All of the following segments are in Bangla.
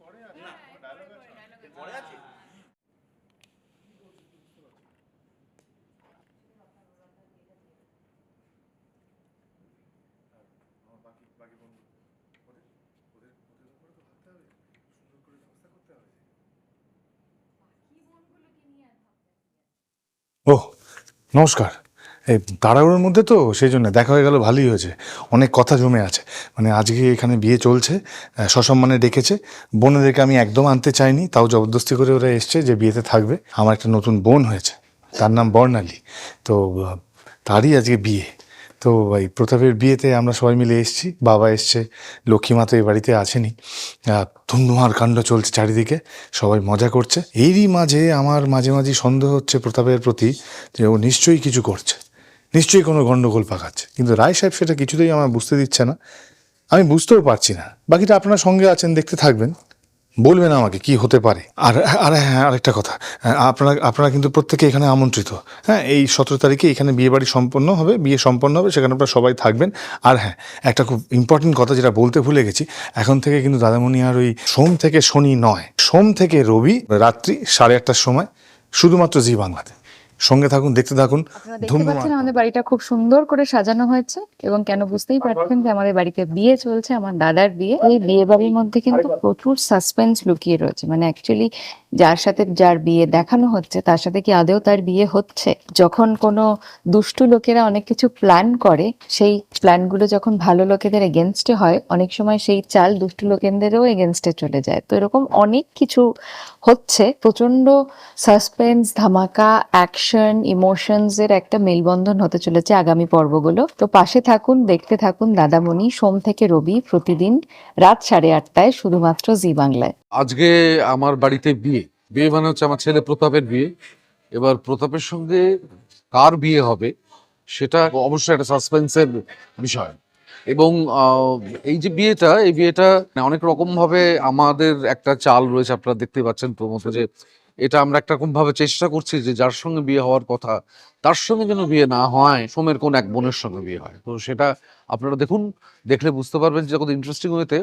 পরে আছে? বাকি বাকি বন্ধু ওদের ওদের ওদের ব্যাপারে তো ভাবতে হবে। সুন্দর করে ব্যবস্থা করতে হবে। ও নমস্কার। এই তাড়াহুড়োর মধ্যে তো সেই জন্য দেখা হয়ে গেল, ভালোই হয়েছে। অনেক কথা জমে আছে। মানে আজকে এখানে বিয়ে চলছে সসম্মানে ডেকেছে। বোনেদেরকে আমি একদম আনতে চাইনি, তাও জবরদস্তি করে ওরা এসছে যে বিয়েতে থাকবে। আমার একটা নতুন বোন হয়েছে, তার নাম বর্ণালী। তো, তারই আজকে বিয়ে। তো এই প্রতাপের বিয়েতে আমরা সবাই মিলে এসেছি, বাবা এসছে, লক্ষ্মীমা তো এই বাড়িতে আসেনি ধুমধুমার কাণ্ড চলছে চারিদিকে, সবাই মজা করছে। এরই মাঝে আমার মাঝে মাঝে সন্দেহ হচ্ছে প্রতাপের প্রতি যে ও নিশ্চয়ই কিছু করছে। নিশ্চয়ই কোনো গণ্ডগোল পাকাচ্ছে। কিন্তু রায় সাহেব সেটা কিছুতেই আমার বুঝতে দিচ্ছে না। আমি বুঝতেও পারছি না। বাকিটা আপনার সঙ্গে আছেন দেখতে থাকবেন। বলবেন আমাকে কি হতে পারে। আর আর হ্যাঁ আরেকটা কথা। হ্যাঁ, আপনারা আপনারা কিন্তু প্রত্যেকে এখানে আমন্ত্রিত। হ্যাঁ এই সতেরো তারিখে এখানে বিয়ে বাড়ি সম্পন্ন হবে বিয়ে সম্পন্ন হবে সেখানে আপনারা সবাই থাকবেন। আর হ্যাঁ একটা খুব ইম্পর্টেন্ট কথা যেটা বলতে ভুলে গেছি এখন থেকে কিন্তু দাদামণি আর ওই সোম থেকে শনি নয় সোম থেকে রবি রাত্রি সাড়ে আটটার সময় শুধুমাত্র জি বাংলাতে। সঙ্গে থাকুন দেখতে থাকুন। আমাদের বাড়িটা খুব সুন্দর করে সাজানো হয়েছে এবং কেন বুঝতেই পারছেন যে আমাদের বাড়িতে বিয়ে চলছে আমার দাদার বিয়ে। এই বিয়ে বাড়ির মধ্যে কিন্তু প্রচুর সাসপেন্স লুকিয়ে রয়েছে। মানে অ্যাকচুয়ালি যার সাথে যার বিয়ে দেখানো হচ্ছে তার সাথে কি আদেও তার বিয়ে হচ্ছে? যখন কোনো দুষ্টু লোকেরা অনেক কিছু প্ল্যান করে সেই প্ল্যানগুলো যখন ভালো লোকেদের এগেনস্টে হয় অনেক সময় সেই চাল দুষ্টু লোকেদেরও এগেনস্টে চলে যায়। তো এরকম অনেক কিছু হচ্ছে। প্রচণ্ড সাসপেন্স ধামাকা অ্যাকশন ইমোশনস এর একটা মেলবন্ধন হতে চলেছে আগামী পর্বগুলো। তো পাশে থাকুন, দেখতে থাকুন দাদামণি, সোম থেকে রবি প্রতিদিন রাত সাড়ে আটটায় শুধুমাত্র জি বাংলায়। আজকে আমার বাড়িতে বিয়ে। বিয়ে মানে হচ্ছে আমার ছেলে প্রতাপের বিয়ে। এবার প্রতাপের সঙ্গে কার বিয়ে হবে সেটা অবশ্যই একটা সাসপেন্সের বিষয়। এবং এই যে বিয়েটা, এই বিয়েটা অনেক রকম ভাবে আমাদের একটা চাল রয়েছে, আপনারা দেখতে পাচ্ছেন প্রমোদ, যে এটা আমরা একটা ভাবে চেষ্টা করছি যে যার সঙ্গে বিয়ে হওয়ার কথা, তার সঙ্গে যেন বিয়ে না হয়, সোমের কোন এক বোনের সঙ্গে বিয়ে হয়। তো সেটা আপনারা দেখুন, দেখলে বুঝতে পারবেন যে কত ইন্টারেস্টিং হইতে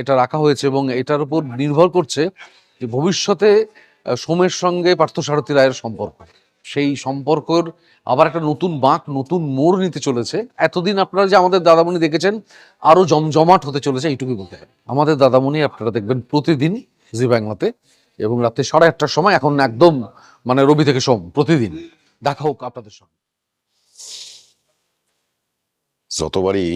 এটা রাখা হয়েছে এবং এটার উপর নির্ভর করছে যে ভবিষ্যতে সোমের সঙ্গে পার্থসারথী রায়ের সম্পর্ক। সেই সম্পর্কের আবার একটা নতুন বাঁক, নতুন মোড় নিতে চলেছে। এতদিন আপনারা যে আমাদের দাদামণি দেখেছেন, আরও জমজমাট হতে চলেছে, এইটুকুই বলতে আমাদের দাদামণি আপনারা দেখবেন প্রতিদিন জি বাংলাতে। এবং রাত্রে সাড়ে আটটার সময় এখন একদম মানে রবি থেকে সোম প্রতিদিন। দেখা হোক আপনাদের সঙ্গে। যতবারই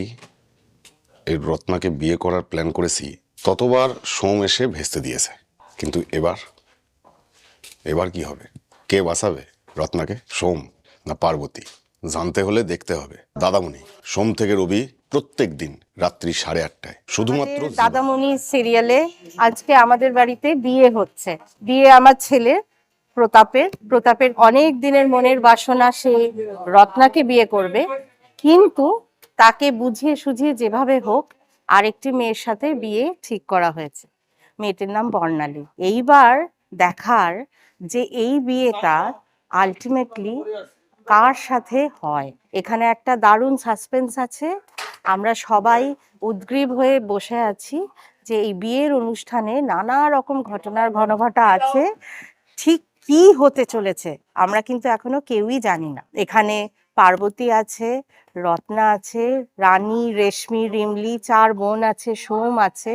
এই রত্নাকে বিয়ে করার প্ল্যান করেছি, ততবার সোম এসে ভেস্তে দিয়েছে। কিন্তু এবার এবার কি হবে? কে বাঁচাবে রত্নাকে? সোম না পার্বতী? জানতে হলে দেখতে হবে। দাদামণি সোম থেকে রবি প্রত্যেক দিন রাত্রি সাড়ে আটটায়। শুধুমাত্র দাদামণি সিরিয়ালে আজকে আমাদের বাড়িতে বিয়ে হচ্ছে। বিয়ে আমার ছেলে প্রতাপের। প্রতাপের অনেক দিনের মনের বাসনা সে রত্নাকে বিয়ে করবে। কিন্তু তাকে বুঝিয়ে সুঝিয়ে যেভাবে হোক আরেকটি মেয়ের সাথে বিয়ে ঠিক করা হয়েছে। মেয়েটির নাম বর্ণালী। এইবার দেখার যে এই বিয়েটা আলটিমেটলি কার সাথে হয়? এখানে একটা দারুণ সাসপেন্স আছে। আমরা সবাই উদ্গ্রীব হয়ে বসে আছি যে এই বিয়ের অনুষ্ঠানে নানা রকম ঘটনার ঘনঘটা আছে। ঠিক কি হতে চলেছে আমরা কিন্তু এখনও কেউই জানি না। এখানে পার্বতী আছে রত্না আছে রানী রেশমি রিমলি চার বোন আছে সোম আছে।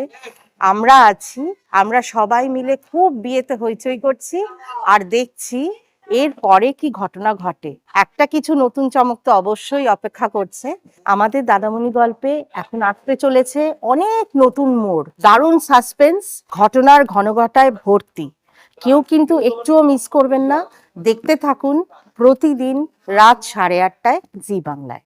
আমরা আছি আমরা সবাই মিলে খুব বিয়েতে হইচই করছি আর দেখছি এর পরে কি ঘটনা ঘটে? একটা কিছু নতুন চমক তো অবশ্যই অপেক্ষা করছে। আমাদের দাদামণি গল্পে এখন আসতে চলেছে অনেক নতুন মোড়। দারুণ সাসপেন্স, ঘটনার ঘনঘটায় ভর্তি। কেউ কিন্তু একটুও মিস করবেন না। দেখতে থাকুন প্রতিদিন রাত সাড়ে আটটায় জি বাংলায়।